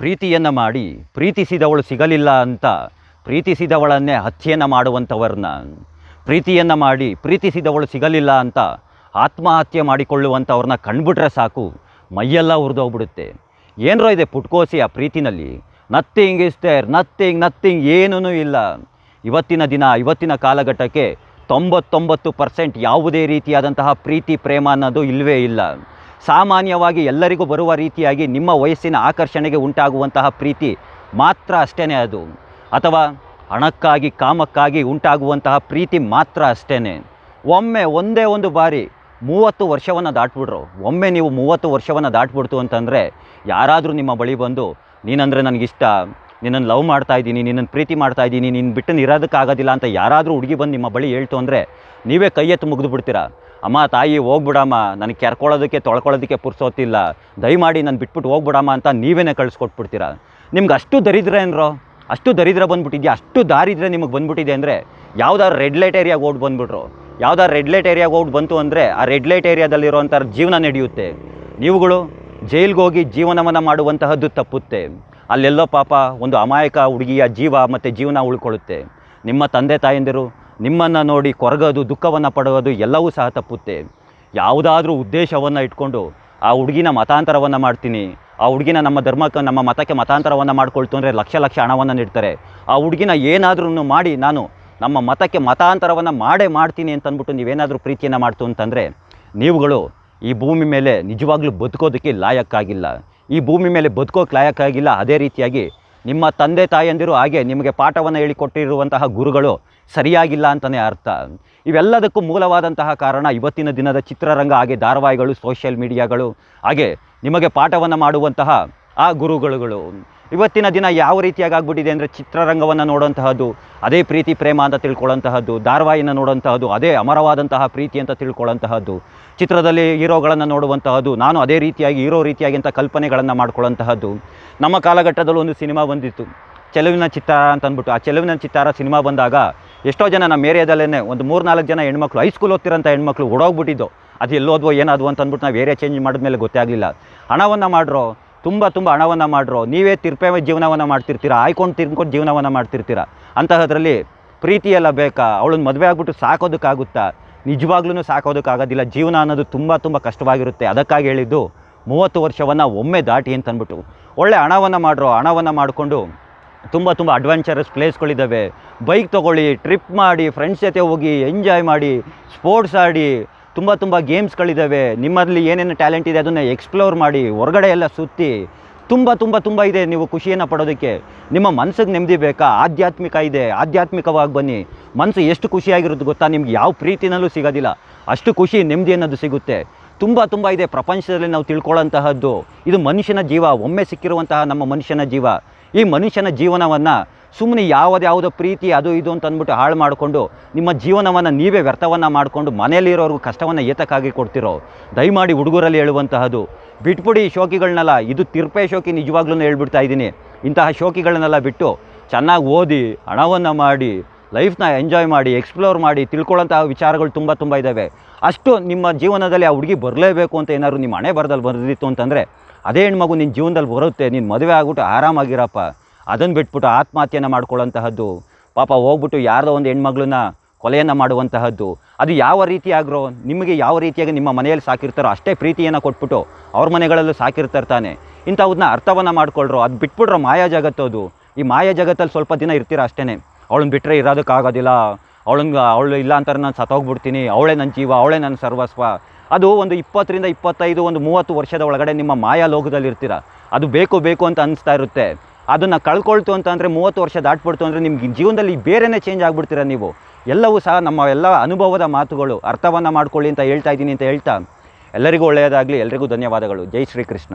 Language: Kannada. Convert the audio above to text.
ಪ್ರೀತಿಯನ್ನು ಮಾಡಿ ಪ್ರೀತಿಸಿದವಳು ಸಿಗಲಿಲ್ಲ ಅಂತ ಪ್ರೀತಿಸಿದವಳನ್ನೇ ಹತ್ಯೆಯನ್ನು ಮಾಡುವಂಥವ್ರನ್ನ ಪ್ರೀತಿಯನ್ನು ಮಾಡಿ ಪ್ರೀತಿಸಿದವಳು ಸಿಗಲಿಲ್ಲ ಅಂತ ಆತ್ಮಹತ್ಯೆ ಮಾಡಿಕೊಳ್ಳುವಂಥವ್ರನ್ನ ಕಂಡುಬಿಟ್ರೆ ಸಾಕು, ಮೈಯೆಲ್ಲ ಹುರಿದೋಗ್ಬಿಡುತ್ತೆ ಏನರೋ ಇದೆ ಪುಟ್ಕೋಸಿ ಆ ಪ್ರೀತಿನಲ್ಲಿ. Nothing is there nothing nothing ಏನೂ ಇಲ್ಲ. ಇವತ್ತಿನ ದಿನ, ಇವತ್ತಿನ ಕಾಲಘಟ್ಟಕ್ಕೆ ತೊಂಬತ್ತೊಂಬತ್ತು ಪರ್ಸೆಂಟ್ ಯಾವುದೇ ರೀತಿಯಾದಂತಹ ಪ್ರೀತಿ, ಪ್ರೇಮ ಅನ್ನೋದು ಇಲ್ಲವೇ ಇಲ್ಲ. ಸಾಮಾನ್ಯವಾಗಿ ಎಲ್ಲರಿಗೂ ಬರುವ ರೀತಿಯಾಗಿ ನಿಮ್ಮ ವಯಸ್ಸಿನ ಆಕರ್ಷಣೆಗೆ ಉಂಟಾಗುವಂತಹ ಪ್ರೀತಿ ಮಾತ್ರ ಅಷ್ಟೇ ಅದು. ಅಥವಾ ಹಣಕ್ಕಾಗಿ, ಕಾಮಕ್ಕಾಗಿ ಉಂಟಾಗುವಂತಹ ಪ್ರೀತಿ ಮಾತ್ರ ಅಷ್ಟೇ ಒಮ್ಮೆ ಒಂದೇ ಒಂದು ಬಾರಿ ಮೂವತ್ತು ವರ್ಷವನ್ನು ದಾಟ್ಬಿಡ್ರು. ಒಮ್ಮೆ ನೀವು ಮೂವತ್ತು ವರ್ಷವನ್ನು ದಾಟ್ಬಿಡ್ತು ಅಂತಂದರೆ ಯಾರಾದರೂ ನಿಮ್ಮ ಬಳಿ ಬಂದು, ನೀನಂದರೆ ನನಗಿಷ್ಟ. ನಿನ್ನನ್ನು ಲವ್ ಮಾಡ್ತಾ ಇದ್ದೀನಿ ನಿನ್ನನ್ನು ಪ್ರೀತಿ ಮಾಡ್ತಾ ಇದ್ದೀನಿ, ನೀನು ಬಿಟ್ಟು ಇರೋದಕ್ಕಾಗೋದಿಲ್ಲ ಅಂತ ಯಾರಾದರೂ ಹುಡುಗಿ ಬಂದು ನಿಮ್ಮ ಬಳಿ ಹೇಳ್ತು ಅಂದರೆ ನೀವೇ ಕೈ ಎತ್ತು ಮುಗಿದು ಬಿಡ್ತೀರಾ? ಅಮ್ಮ, ತಾಯಿ, ಹೋಗ್ಬಿಡಮ್ಮ. ನನಗೆ ಕೆರ್ಕೊಳ್ಳೋದಕ್ಕೆ ತೊಳ್ಕೊಳ್ಳೋದಕ್ಕೆ ಪುರ್ಸೋತಿಲ್ಲ ದಯಮಾಡಿ ನಾನು ಬಿಟ್ಬಿಟ್ಟು ಹೋಗ್ಬಿಡಮ್ಮ ಅಂತ ನೀವೇನೇ ಕಳಿಸ್ಕೊಟ್ಬಿಡ್ತೀರಾ? ನಿಮ್ಗೆ ಅಷ್ಟು ದರಿದ್ರ ಏನ್ರೋ? ಅಷ್ಟು ದರಿದ್ರ ಬಂದ್ಬಿಟ್ಟಿದ್ಯಾ? ಅಷ್ಟು ದಾರಿದ್ರೆ ನಿಮಗೆ ಬಂದ್ಬಿಟ್ಟಿದೆ ಅಂದರೆ ಯಾವ್ದಾದ್ರು ರೆಡ್ ಲೈಟ್ ಏರಿಯಾಗೆ ಓಡ್ ಬಂದ್ಬಿಟ್ರು. ಯಾವ್ದಾದ್ರು ರೆಡ್ ಲೈಟ್ ಏರಿಯಾಗೆ ಓಡ್ ಬಂತು ಅಂದರೆ ಆ ರೆಡ್ ಲೈಟ್ ಏರಿಯಾದಲ್ಲಿರುವಂಥ ಜೀವನ ನಡೆಯುತ್ತೆ. ನೀವುಗಳು ಜೈಲ್ಗೆ ಹೋಗಿ ಜೀವನವನ್ನು ಮಾಡುವಂತಹದ್ದು ತಪ್ಪುತ್ತೆ. ಅಲ್ಲೆಲ್ಲೋ ಪಾಪ ಒಂದು ಅಮಾಯಕ ಹುಡುಗಿಯ ಜೀವ ಮತ್ತು ಜೀವನ ಉಳ್ಕೊಳ್ಳುತ್ತೆ ನಿಮ್ಮ ತಂದೆ ತಾಯಂದಿರು ನಿಮ್ಮನ್ನು ನೋಡಿ ಕೊರಗೋದು, ದುಃಖವನ್ನು ಪಡೋದು ಎಲ್ಲವೂ ಸಹ ತಪ್ಪುತ್ತೆ. ಯಾವುದಾದ್ರೂ ಉದ್ದೇಶವನ್ನು ಇಟ್ಕೊಂಡು ಆ ಹುಡುಗಿನ ಮತಾಂತರವನ್ನು ಮಾಡ್ತೀನಿ. ಆ ಹುಡುಗಿನ ನಮ್ಮ ಧರ್ಮಕ್ಕೆ, ನಮ್ಮ ಮತಕ್ಕೆ ಮತಾಂತರವನ್ನು ಮಾಡ್ಕೊಳ್ತು ಅಂದರೆ ಲಕ್ಷ ಲಕ್ಷ ಹಣವನ್ನು ನೀಡ್ತಾರೆ. ಆ ಹುಡುಗಿನ ಏನಾದ್ರೂ ಮಾಡಿ ನಾನು ನಮ್ಮ ಮತಕ್ಕೆ ಮತಾಂತರವನ್ನು ಮಾಡೇ ಮಾಡ್ತೀನಿ ಅಂತಂದ್ಬಿಟ್ಟು ನೀವೇನಾದರೂ ಪ್ರೀತಿಯನ್ನು ಮಾಡ್ತು ಅಂತಂದರೆ, ನೀವುಗಳು ಈ ಭೂಮಿ ಮೇಲೆ ನಿಜವಾಗ್ಲೂ ಬದುಕೋದಕ್ಕೆ ಲಾಯಕ್ಕಾಗಿಲ್ಲ. ಈ ಭೂಮಿ ಮೇಲೆ ಬದುಕೋಕ್ಕೆ ಲಾಯಕ್ಕಾಗಿಲ್ಲ. ಅದೇ ರೀತಿಯಾಗಿ ನಿಮ್ಮ ತಂದೆ ತಾಯಂದಿರು ಹಾಗೆ ನಿಮಗೆ ಪಾಠವನ್ನು ಹೇಳಿಕೊಟ್ಟಿರುವಂತಹ ಗುರುಗಳು ಸರಿಯಾಗಿಲ್ಲ ಅಂತಲೇ ಅರ್ಥ. ಇವೆಲ್ಲದಕ್ಕೂ ಮೂಲವಾದಂತಹ ಕಾರಣ ಇವತ್ತಿನ ದಿನದ ಚಿತ್ರರಂಗ ಹಾಗೆ ಧಾರಾವಾಹಿಗಳು ಸೋಷಿಯಲ್ ಮೀಡಿಯಾಗಳು ಹಾಗೆ ನಿಮಗೆ ಪಾಠವನ್ನು ಮಾಡುವಂತಹ ಆ ಗುರುಗಳುಗಳು. ಇವತ್ತಿನ ದಿನ ಯಾವ ರೀತಿಯಾಗಿ ಆಗ್ಬಿಟ್ಟಿದೆ ಅಂದರೆ ಚಿತ್ರರಂಗವನ್ನು ನೋಡುವಂತಹದ್ದು ಅದೇ ಪ್ರೀತಿ, ಪ್ರೇಮ ಅಂತ ತಿಳ್ಕೊಳ್ಳೋಂತಹದ್ದು ಧಾರಾವಾಹಿನ ನೋಡುವಂತಹದ್ದು ಅದೇ ಅಮರವಾದಂತಹ ಪ್ರೀತಿ ಅಂತ ತಿಳ್ಕೊಳ್ಳೋಂತಹದ್ದು, ಚಿತ್ರದಲ್ಲಿ ಹೀರೋಗಳನ್ನು ನೋಡುವಂತಹದ್ದು, ನಾನು ಅದೇ ರೀತಿಯಾಗಿ ಹೀರೋ ರೀತಿಯಾಗಿ ಅಂತ ಕಲ್ಪನೆಗಳನ್ನು ಮಾಡ್ಕೊಳ್ಳೋಂತಹದ್ದು. ನಮ್ಮ ಕಾಲಘಟ್ಟದಲ್ಲೂ ಒಂದು ಸಿನಿಮಾ ಬಂದಿತ್ತು. ಚೆಲುವಿನ ಚಿತ್ತಾರ ಅಂತ ಅಂದ್ಬಿಟ್ಟು ಆ ಚೆಲುವಿನ ಚಿತ್ತಾರ ಸಿನಿಮಾ ಬಂದಾಗ ಎಷ್ಟೋ ಜನ ನಮ್ಮ ಏರಿಯಾದಲ್ಲೇ ಒಂದು ಮೂರು ನಾಲ್ಕು ಜನ ಹೆಣ್ಮಕ್ಳು ಹೈಸ್ಕೂಲ್ ಓದ್ತಿರೋಂಥ ಹೆಣ್ಮಕ್ಳು ಓಡೋಗ್ಬಿಟ್ಟಿದ್ದು. ಅದು ಎಲ್ಲೋದ್ವೋ ಏನಾದ್ವು ಅಂತ ಅಂದ್ಬಿಟ್ಟು ನಾವು ಏರಿಯಾ ಚೇಂಜ್ ಮಾಡಿದ್ಮೇಲೆ ಗೊತ್ತೇ ಆಗಲಿಲ್ಲ ಹಣವನ್ನು ಮಾಡಿರೋ, ತುಂಬ ತುಂಬ ಹಣವನ್ನು ಮಾಡಿರೋ, ನೀವೇ ತಿರ್ಪೆ ಜೀವನವನ್ನು ಮಾಡ್ತಿರ್ತೀರ, ಆಯ್ಕೊಂಡು ತಿರ್ಕೊಂಡು ಜೀವನವನ್ನು ಮಾಡ್ತಿರ್ತೀರ? ಅಂತಹದ್ರಲ್ಲಿ ಪ್ರೀತಿಯೆಲ್ಲ ಬೇಕಾ? ಅವಳನ್ನ ಮದುವೆ ಆಗ್ಬಿಟ್ಟು ಸಾಕೋದಕ್ಕಾಗುತ್ತಾ? ನಿಜವಾಗ್ಲೂ ಸಾಕೋದಕ್ಕಾಗೋದಿಲ್ಲ. ಜೀವನ ಅನ್ನೋದು ತುಂಬ ತುಂಬ ಕಷ್ಟವಾಗಿರುತ್ತೆ. ಅದಕ್ಕಾಗಿ ಹೇಳಿದ್ದು ಮೂವತ್ತು ವರ್ಷವನ್ನು ಒಮ್ಮೆ ದಾಟಿ ಅಂತ ಅಂದ್ಬಿಟ್ಟು ಒಳ್ಳೆ ಹಣವನ್ನು ಮಾಡಿರೋ, ಹಣವನ್ನು ಮಾಡಿಕೊಂಡು ತುಂಬ ತುಂಬ ಅಡ್ವೆಂಚರಸ್ ಪ್ಲೇಸ್ಗಳಿದ್ದಾವೆ ಬೈಕ್ ತೊಗೊಳ್ಳಿ ಟ್ರಿಪ್ ಮಾಡಿ ಫ್ರೆಂಡ್ಸ್ ಜೊತೆ ಹೋಗಿ ಎಂಜಾಯ್ ಮಾಡಿ ಸ್ಪೋರ್ಟ್ಸ್ ಆಡಿ, ತುಂಬ ತುಂಬ ಗೇಮ್ಸ್ಗಳಿದ್ದಾವೆ ನಿಮ್ಮಲ್ಲಿ ಏನೇನು ಟ್ಯಾಲೆಂಟ್ ಇದೆ ಅದನ್ನು ಎಕ್ಸ್ಪ್ಲೋರ್ ಮಾಡಿ, ಹೊರಗಡೆ ಎಲ್ಲ ಸುತ್ತಿ, ತುಂಬ ತುಂಬ ತುಂಬ ಇದೆ ನೀವು ಖುಷಿಯನ್ನು ಪಡೋದಕ್ಕೆ. ನಿಮ್ಮ ಮನಸ್ಸಿಗೆ ನೆಮ್ಮದಿ ಬೇಕಾ? ಆಧ್ಯಾತ್ಮಿಕ ಇದೆ. ಆಧ್ಯಾತ್ಮಿಕವಾಗಿ ಬನ್ನಿ. ಮನಸ್ಸು ಎಷ್ಟು ಖುಷಿಯಾಗಿರೋದು ಗೊತ್ತಾ? ನಿಮ್ಗೆ ಯಾವ ಪ್ರೀತಿನಲ್ಲೂ ಸಿಗೋದಿಲ್ಲ. ಅಷ್ಟು ಖುಷಿ, ನೆಮ್ಮದಿ ಅನ್ನೋದು ಸಿಗುತ್ತೆ. ತುಂಬ ತುಂಬ ಇದೆ. ಪ್ರಪಂಚದಲ್ಲಿ ನಾವು ತಿಳ್ಕೊಳ್ಳೋಂತಹದ್ದು ಇದು ಮನುಷ್ಯನ ಜೀವ, ಒಮ್ಮೆ ಸಿಕ್ಕಿರುವಂತಹ ನಮ್ಮ ಮನುಷ್ಯನ ಜೀವ. ಈ ಮನುಷ್ಯನ ಜೀವನವನ್ನು ಸುಮ್ಮನೆ ಯಾವುದ್ಯಾವುದೋ ಪ್ರೀತಿ, ಅದು ಇದು ಅಂತ ಅಂದ್ಬಿಟ್ಟು ಹಾಳು ಮಾಡಿಕೊಂಡು ನಿಮ್ಮ ಜೀವನವನ್ನು ನೀವೇ ವ್ಯರ್ಥವನ್ನು ಮಾಡಿಕೊಂಡು ಮನೆಯಲ್ಲಿರೋರ್ಗೂ ಕಷ್ಟವನ್ನು ಏತಕ್ಕಾಗಿ ಕೊಡ್ತಿರೋ, ದಯಮಾಡಿ ಹುಡುಗರಲ್ಲಿ ಹೇಳುವಂತಹದ್ದು. ಬಿಟ್ಬಿಡಿ ಶೋಕಿಗಳನ್ನೆಲ್ಲ. ಇದು ತಿರ್ಪೆ ಶೋಕಿ ನಿಜವಾಗ್ಲೂ ಹೇಳ್ಬಿಡ್ತಾ ಇದ್ದೀನಿ. ಇಂತಹ ಶೋಕಿಗಳನ್ನೆಲ್ಲ ಬಿಟ್ಟು ಚೆನ್ನಾಗಿ ಓದಿ, ಹಣವನ್ನು ಮಾಡಿ ಲೈಫ್ನ ಎಂಜಾಯ್ ಮಾಡಿ, ಎಕ್ಸ್ಪ್ಲೋರ್ ಮಾಡಿ ತಿಳ್ಕೊಳ್ಳೋಂಥ ವಿಚಾರಗಳು ತುಂಬ ತುಂಬ ಇದ್ದಾವೆ ಅಷ್ಟು ನಿಮ್ಮ ಜೀವನದಲ್ಲಿ ಆ ಹುಡುಗಿ ಬರಲೇಬೇಕು ಅಂತ ಏನಾದ್ರು ನಿಮ್ಮ ಹಣೆ ಬರದಲ್ಲಿ ಬರೆದಿತ್ತು ಅಂತಂದರೆ, ಅದೇ ಹೆಣ್ಮಗು ನಿನ್ನ ಜೀವನದಲ್ಲಿ ಬರುತ್ತೆ, ನೀನು ಮದುವೆ ಆಗ್ಬಿಟ್ಟು ಆರಾಮಾಗಿರಪ್ಪ. ಅದನ್ನು ಬಿಟ್ಬಿಟ್ಟು ಆತ್ಮಹತ್ಯೆಯನ್ನು ಮಾಡ್ಕೊಳ್ಳೋಂತಹದ್ದು, ಪಾಪ ಹೋಗ್ಬಿಟ್ಟು ಯಾರದೋ ಒಂದು ಹೆಣ್ಮಗಳನ್ನ ಕೊಲೆಯನ್ನು ಮಾಡುವಂತಹದ್ದು, ಅದು ಯಾವ ರೀತಿ ಆಗ್ರೋ, ನಿಮಗೆ ಯಾವ ರೀತಿಯಾಗಿ ನಿಮ್ಮ ಮನೆಯಲ್ಲಿ ಸಾಕಿರ್ತಾರೋ ಅಷ್ಟೇ ಪ್ರೀತಿಯನ್ನು ಕೊಟ್ಬಿಟ್ಟು ಅವ್ರ ಮನೆಗಳಲ್ಲೂ ಸಾಕಿರ್ತಾರೆ ತಾನೆ. ಅರ್ಥವನ್ನು ಮಾಡ್ಕೊಳ್ರೋ, ಅದು ಬಿಟ್ಬಿಟ್ರೋ ಮಾಯಾ ಅದು ಈ ಮಾಯಾ ಜಗತ್ತಲ್ಲಿ ಸ್ವಲ್ಪ ದಿನ ಇರ್ತೀರ ಅಷ್ಟೇ ಅವಳನ್ನ ಬಿಟ್ಟರೆ ಇರೋದಕ್ಕಾಗೋದಿಲ್ಲ ಅವಳಂಗ ಅವಳು ಇಲ್ಲ ಅಂತಾರೆ ನಾನು ಸತ್ತೋಗ್ಬಿಡ್ತೀನಿ. ಅವಳೇ ನನ್ನ ಜೀವ, ಅವಳೇ ನನ್ನ ಸರ್ವಸ್ವ. ಅದು ಒಂದು ಇಪ್ಪತ್ತರಿಂದ ಇಪ್ಪತ್ತೈದು, ಒಂದು ಮೂವತ್ತು ವರ್ಷದ ಒಳಗಡೆ ನಿಮ್ಮ ಮಾಯಾ ಲೋಕದಲ್ಲಿ ಇರ್ತೀರ. ಅದು ಬೇಕು ಬೇಕು ಅಂತ ಅನಿಸ್ತಾ ಇರುತ್ತೆ. ಅದನ್ನು ಕಳ್ಕೊಳ್ತು ಅಂತ ಅಂದರೆ ಮೂವತ್ತು ವರ್ಷ ದಾಟ್ಬಿಡ್ತು ಅಂದರೆ ನಿಮ್ಗೆ ಜೀವನದಲ್ಲಿ ಬೇರೆನೇ ಚೇಂಜ್ ಆಗಿಬಿಡ್ತೀರ ನೀವು. ಎಲ್ಲವೂ ಸಹ ನಮ್ಮ ಎಲ್ಲ ಅನುಭವದ ಮಾತುಗಳು, ಅರ್ಥವನ್ನು ಮಾಡ್ಕೊಳ್ಳಿ ಅಂತ ಹೇಳ್ತಾ ಇದ್ದೀನಿ ಅಂತ ಹೇಳ್ತಾ, ಎಲ್ಲರಿಗೂ ಒಳ್ಳೆಯದಾಗಲಿ ಎಲ್ರಿಗೂ ಧನ್ಯವಾದಗಳು. ಜೈ ಶ್ರೀಕೃಷ್ಣ.